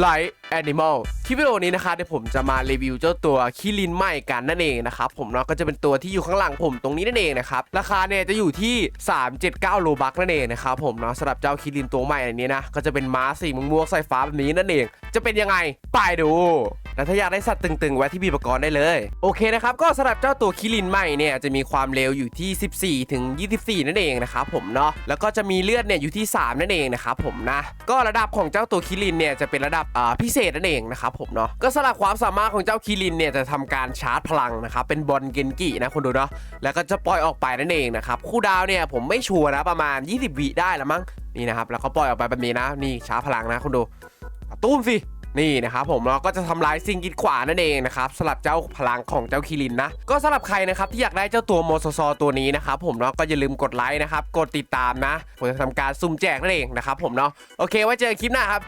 ไลท์แอนิมอลคลิปวิดีโอนี้นะคะเดี๋ยวผมจะมารีวิวเจ้าตัวคิรินใหม่กันนั่นเองนะครับผมเนาะก็จะเป็นตัวที่อยู่ข้างหลังผมตรงนี้นั่นเองนะครับราคาเนี่ยจะอยู่ที่ 379โลบักนั่นเองนะครับผมเนาะสำหรับเจ้าคิรินตัวใหม่อันนี้นะก็จะเป็นม้าสีม่วงๆสายฟ้าแบบนี้นั่นเอง จะเป็นยังไงไปดู แล้วถ้าอยากได้สัตว์ตึงๆ ไว้ที่บีปกรณ์ได้เลย โอเคนะครับ ก็สำหรับเจ้าตัวคิรินใหม่เนี่ยจะมีความเร็วอยู่ที่ 14 ถึง 24 นั่นเองนะครับผมเนาะแล้วก็จะมีเลือดเนี่ยอยู่ที่ 3 นั่นเองนะครับผมนะก็ระดับของเจ้าตัวคิรินเนี่ยจะเป็นระดับอ่าพิเศษนั่นเองนะครับผมเนาะก็สำหรับความสามารถของเจ้าคิรินเนี่ยจะทำการชาร์จพลังนะครับเป็นบอลเกนกินะคุณดูเนาะแล้วก็จะปล่อยออกไปนั่นเองนะครับคู่ดาวเนี่ยผมไม่ชัวร์นะประมาณ 20 วิได้ละมั้งนี่นะครับแล้วก็ปล่อยออกไปแบบนี้นะนี่ชาร์จพลังนะคุณดูตุ้มสิ นี่นะครับผมเราก็จะทำลายสิ่งกีดขวางนั่นเองนะครับสำหรับเจ้าพลังของเจ้าคิรินนะ ก็สำหรับใครนะครับที่อยากได้เจ้าตัวโมโซซอตัวนี้นะครับผมเนาะก็อย่าลืมกดไลค์นะครับกดติดตามนะผมจะทำการซุ่มแจกนั่นเองนะครับผมเนาะโอเคไว้เจอกันคลิปหน้าครับ